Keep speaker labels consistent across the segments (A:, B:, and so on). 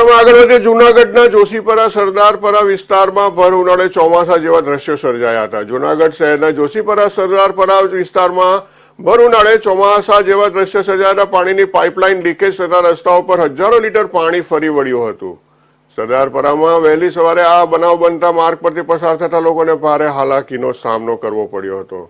A: સમાચારોમાં આગળ વધે જૂનાગઢના જોશીપરા સરદારપરા વિસ્તારમાં ભર ઉનાળે ચોમાસા જેવા દ્રશ્યો સર્જાયા હતા. જૂનાગઢ શહેરના જોશીપરા સરદારપરા વિસ્તારમાં ભર ઉનાળે ચોમાસા જેવા દ્રશ્યો સર્જાયા હતા. પાણીની પાઇપલાઇન લીકેજ થતા રસ્તાઓ પર હજારો લીટર પાણી ફરી વળ્યું હતું. સરદારપરામાં વહેલી સવારે આ બનાવ બનતા માર્ગ પરથી પસાર થતા લોકોને ભારે હાલાકીનો સામનો કરવો પડ્યો હતો.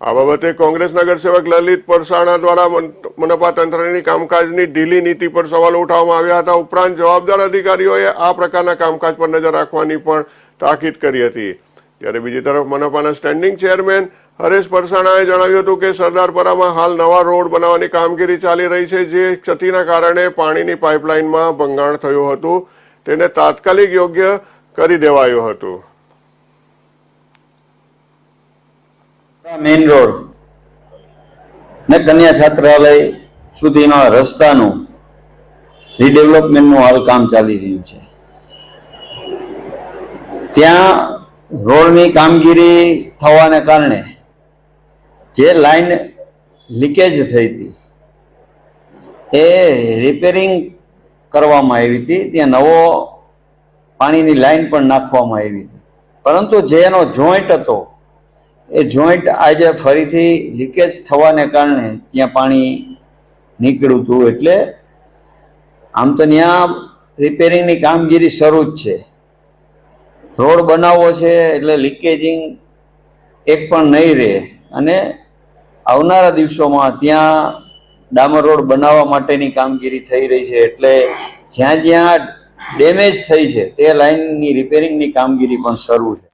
A: આ બાબતે કોંગ્રેસ નગરસેવક લલિત પરસાણા દ્વારા મન- મનપા તંત્રની કામકાજની ઢીલી નીતિ પર સવાલો ઉઠાવવામાં આવ્યા હતા. ઉપરાંત જવાબદાર અધિકારીઓએ આ પ્રકારના કામકાજ પર નજર રાખવાની પણ તાકીદ કરી હતી. જ્યારે બીજી તરફ મનપાના સ્ટેન્ડિંગ ચેરમેન હરેશ પરસાણાએ જણાવ્યું હતું કે સરદારપરામાં હાલ નવા રોડ બનાવવાની કામગીરી ચાલી રહી છે, જે ક્ષતિના કારણે પાણીની પાઇપલાઇનમાં ભંગાણ થયું હતું. તેને તાત્કાલિક યોગ્ય કરી દેવાયું હતું.
B: મેઇન રોડ ને કન્યા છાત્રાલય સુધીના રસ્તાનું રીડેવલપમેન્ટનું હાલ કામ ચાલી રહ્યું છે. ત્યાં રોડની કામગીરી થવાને કારણે જે લાઈન લીકેજ થઈ હતી, એ રિપેરિંગ કરવામાં આવી હતી. ત્યાં નવો પાણીની લાઈન પણ નાખવામાં આવી હતી. પરંતુ જેનો જોઈન્ટ હતો એ જોઈન્ટ આજે ફરીથી લીકેજ થવાને કારણે ત્યાં પાણી નીકળ્યું હતું એટલે આમ તો ત્યાં રિપેરિંગની કામગીરી શરૂ જ છે. રોડ બનાવવો છે એટલે લીકેજિંગ એક પણ નહીં રહે અને આવનારા દિવસોમાં ત્યાં ડામર રોડ બનાવવા માટેની કામગીરી થઈ રહી છે એટલે જ્યાં જ્યાં ડેમેજ થઈ છે તે લાઇનની રિપેરિંગની કામગીરી પણ શરૂ છે.